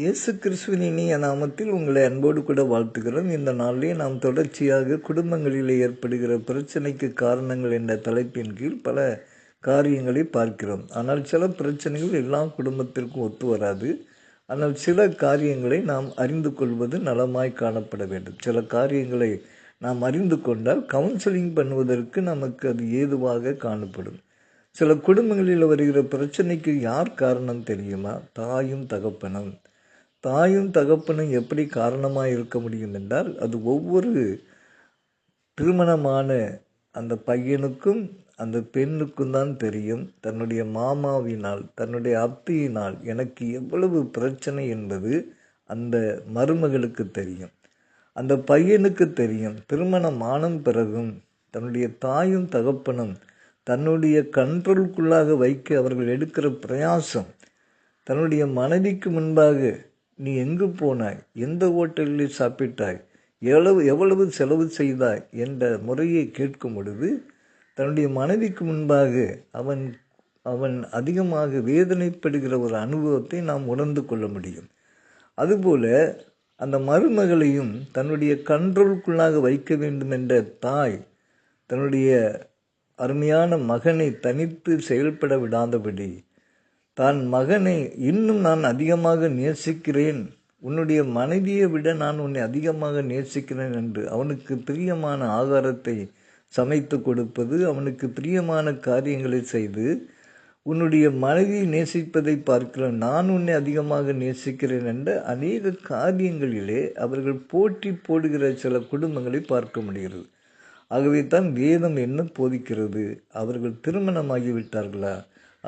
இயேசு கிறிஸ்துவின் இனிய நாமத்தில் உங்களை அன்போடு கூட வாழ்த்துகிறோம். இந்த நாளிலே நாம் தொடர்ச்சியாக குடும்பங்களில் ஏற்படுகிற பிரச்சனைக்கு காரணங்கள் என்ற தலைப்பின் கீழ் பல காரியங்களை பார்க்கிறோம். ஆனால் சில பிரச்சனைகள் எல்லா குடும்பத்திற்கும் ஒத்து வராது. ஆனால் சில காரியங்களை நாம் அறிந்து கொள்வது நலமாய் காணப்பட வேண்டும். சில காரியங்களை நாம் அறிந்து கொண்டால் கவுன்சிலிங் பண்ணுவதற்கு நமக்கு அது ஏதுவாக காணப்படும். சில குடும்பங்களில் வருகிற பிரச்சனைக்கு யார் காரணம் தெரியுமா? தாயும் தகப்பனும். தாயும் தகப்பனும் எப்படி காரணமாக இருக்க முடியும் என்றால் அது ஒவ்வொரு திருமணமான அந்த பையனுக்கும் அந்த பெண்ணுக்கும் தான் தெரியும். தன்னுடைய மாமாவினால் தன்னுடைய அத்தையினால் எனக்கு எவ்வளவு பிரச்சனை என்பது அந்த மருமகளுக்கு தெரியும். அந்த பையனுக்கு தெரியும். திருமணம் ஆனும் பிறகும் தன்னுடைய தாயும் தகப்பனும் தன்னுடைய கண்ட்ரோலுக்குள்ளாக வைக்க அவர்கள் எடுக்கிற பிரயாசம் தன்னுடைய மனைவிக்கு முன்பாக நீ எங்கு போனாய்? எந்த ஹோட்டலில் சாப்பிட்டாய்? எவ்வளவு எவ்வளவு செலவு செய்தாய்? என்ற முறையை கேட்கும் பொழுது தன்னுடைய மனைவிக்கு முன்பாக அவன் அவன் அதிகமாக வேதனைப்படுகிற ஒரு அனுபவத்தை நாம் உணர்ந்து கொள்ள முடியும். அதுபோல அந்த மருமகளையும் தன்னுடைய கண்ட்ரோலுக்குள்ளாக வைக்க வேண்டும் என்ற தாய் தன்னுடைய அருமையான மகனை தனித்து செயல்பட விடாதபடி தான் மகனை இன்னும் நான் அதிகமாக நேசிக்கிறேன். உன்னுடைய மனைவியை விட நான் உன்னை அதிகமாக நேசிக்கிறேன் என்று அவனுக்கு பிரியமான ஆகாரத்தை சமைத்து கொடுப்பது அவனுக்கு பிரியமான காரியங்களை செய்து உன்னுடைய மனைவி நேசிப்பதை பார்க்கிறேன் நான் உன்னை அதிகமாக நேசிக்கிறேன் என்ற அநேக காரியங்களிலே அவர்கள் போட்டி போடுகிற சில குடும்பங்களை பார்க்க முடிகிறது. ஆகவே தான் வேதம் என்ன போதிக்கிறது? அவர்கள் திருமணமாகிவிட்டார்களா?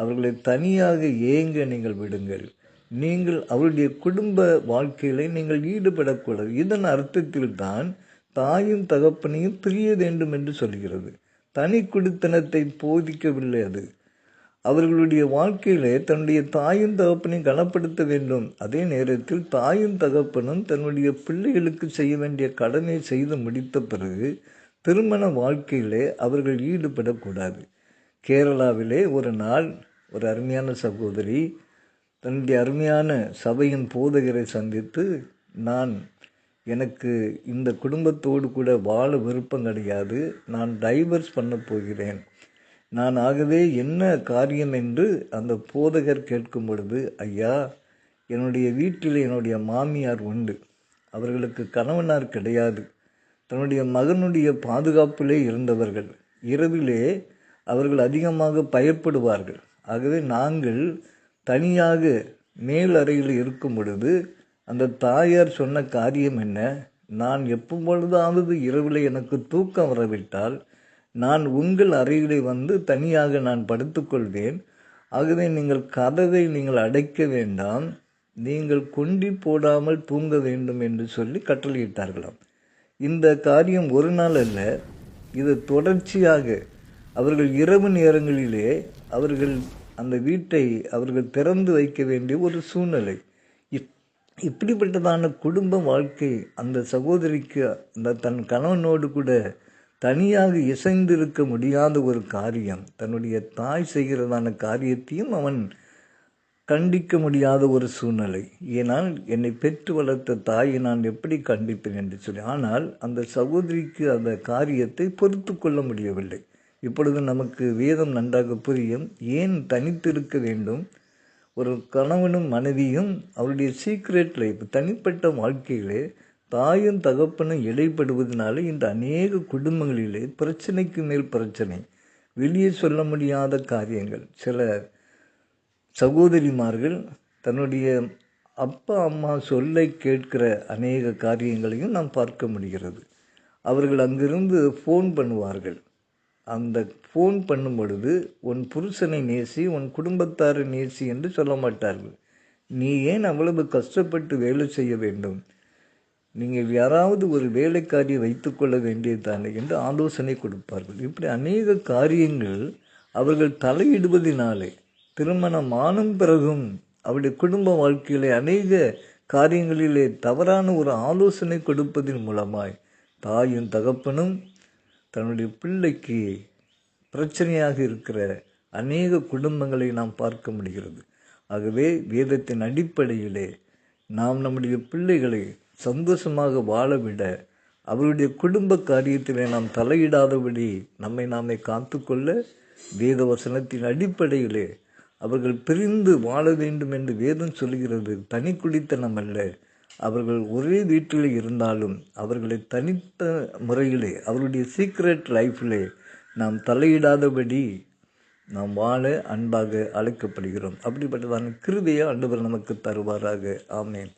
அவர்களை தனியாக ஏங்க நீங்கள் விடுங்கள். நீங்கள் அவருடைய குடும்ப வாழ்க்கையில நீங்கள் ஈடுபடக்கூடாது. இதன் அர்த்தத்தில் தான் தாயும் தகப்பனையும் பிரிய வேண்டும் என்று சொல்கிறது. தனி குடித்தனத்தை போதிக்கவில்லை அது. அவர்களுடைய வாழ்க்கையிலே தன்னுடைய தாயும் தகப்பனையும் கனப்படுத்த வேண்டும். அதே நேரத்தில் தாயும் தகப்பனும் தன்னுடைய பிள்ளைகளுக்கு செய்ய வேண்டிய கடனை செய்து முடித்த பிறகு திருமண வாழ்க்கையிலே அவர்கள் ஈடுபடக்கூடாது. கேரளாவிலே ஒரு நாள் ஒரு அருமையான சகோதரி தன்னுடைய அருமையான சபையின் போதகரை சந்தித்து நான் எனக்கு இந்த குடும்பத்தோடு கூட வாழ விருப்பம் கிடையாது. நான் டைவர்ஸ் பண்ண போகிறேன். நான் ஆகவே என்ன காரியம்? என்று அந்த போதகர் கேட்கும் பொழுது ஐயா என்னுடைய வீட்டில் என்னுடைய மாமியார் உண்டு. அவர்களுக்கு கணவனார் கிடையாது. தன்னுடைய மகனுடைய பாதுகாப்பிலே இருந்தவர்கள். இரவிலே அவர்கள் அதிகமாக பயப்படுவார்கள். ஆகவே நாங்கள் தனியாக மேல் அறையில் இருக்கும் பொழுது அந்த தாயார் சொன்ன காரியம் என்ன? நான் எப்பொழுதாவது இரவில் எனக்கு தூக்கம் வரவிட்டால் நான் உங்கள் அறையிலே வந்து தனியாக நான் படுத்துக்கொள்வேன் ஆகவே நீங்கள் கதவை நீங்கள் அடைக்க வேண்டாம். நீங்கள் கொண்டி போடாமல் தூங்க வேண்டும் என்று சொல்லி கட்டளையிட்டார்களாம். இந்த காரியம் ஒரு நாள் அல்ல இது தொடர்ச்சியாக அவர்கள் இரவு நேரங்களிலே அவர்கள் அந்த வீட்டை அவர்கள் திறந்து வைக்க வேண்டிய ஒரு சூழ்நிலை. இப்படிப்பட்டதான குடும்ப வாழ்க்கை அந்த சகோதரிக்கு அந்த தன் கணவனோடு கூட தனியாக இசைந்திருக்க முடியாத ஒரு காரியம். தன்னுடைய தாய் செய்கிறதான காரியத்தையும் அவன் கண்டிக்க முடியாத ஒரு சூழ்நிலை. ஏனால் என்னை பெற்று வளர்த்த தாயை நான் எப்படி கண்டிப்பேன் என்று சொல்லி ஆனால் அந்த சகோதரிக்கு அந்த காரியத்தை பொறுத்து கொள்ள முடியவில்லை. இப்பொழுது நமக்கு வேதம் நன்றாக புரியும். ஏன் தனித்திருக்க வேண்டும்? ஒரு கணவனும் மனைவியும் அவருடைய சீக்ரெட் லைஃப் தனிப்பட்ட வாழ்க்கையிலே தாயும் தகப்பனும் இடைப்படுவதனால இந்த அநேக குடும்பங்களிலே பிரச்சனைக்கு மேல் பிரச்சனை வெளியே சொல்ல முடியாத காரியங்கள். சில சகோதரிமார்கள் தன்னுடைய அப்பா அம்மா சொல்லை கேட்கிற அநேக காரியங்களையும் நாம் பார்க்க முடிகிறது. அவர்கள் அங்கிருந்து ஃபோன் பண்ணுவார்கள். அந்த ஃபோன் பண்ணும் பொழுது உன் புருஷனை நேசி உன் குடும்பத்தாரை நேசி என்று சொல்ல மாட்டார்கள். நீ ஏன் அவ்வளவு கஷ்டப்பட்டு வேலை செய்ய வேண்டும்? நீங்கள் யாராவது ஒரு வேலைக்காரியை வைத்துக்கொள்ள வேண்டியதுதானே என்று ஆலோசனை கொடுப்பார்கள். இப்படி அநேக காரியங்கள் அவர்கள் தலையிடுவதினாலே திருமணம் ஆனும் பிறகும் அவருடைய குடும்ப வாழ்க்கையிலே அநேக காரியங்களிலே தவறான ஒரு ஆலோசனை கொடுப்பதன் மூலமாய் தாயும் தகப்பனும் தன்னுடைய பிள்ளைக்கு பிரச்சனையாக இருக்கிற அநேக குடும்பங்களை நாம் பார்க்க முடிகிறது. ஆகவே வேதத்தின் அடிப்படையிலே நாம் நம்முடைய பிள்ளைகளை சந்தோஷமாக வாழவிட அவருடைய குடும்ப காரியத்திலே நாம் தலையிடாதபடி நம்மை நாமே காத்துக்கொள்ள வேத வசனத்தின் அடிப்படையிலே அவர்கள் பிரிந்து வாழ வேண்டும் என்று வேதம் சொல்கிறது தனி குடித்தனம் அல்ல. அவர்கள் ஒரே வீட்டில் இருந்தாலும் அவர்களை தனித்த முறையிலே அவருடைய சீக்ரெட் லைஃப்பிலே நாம் தலையிடாதபடி நாம் வாழ அன்பாக அழைக்கப்படுகிறோம். அப்படிப்பட்டதான கிருபையை ஆண்டவர் நமக்கு தருவாராக. ஆமேன்.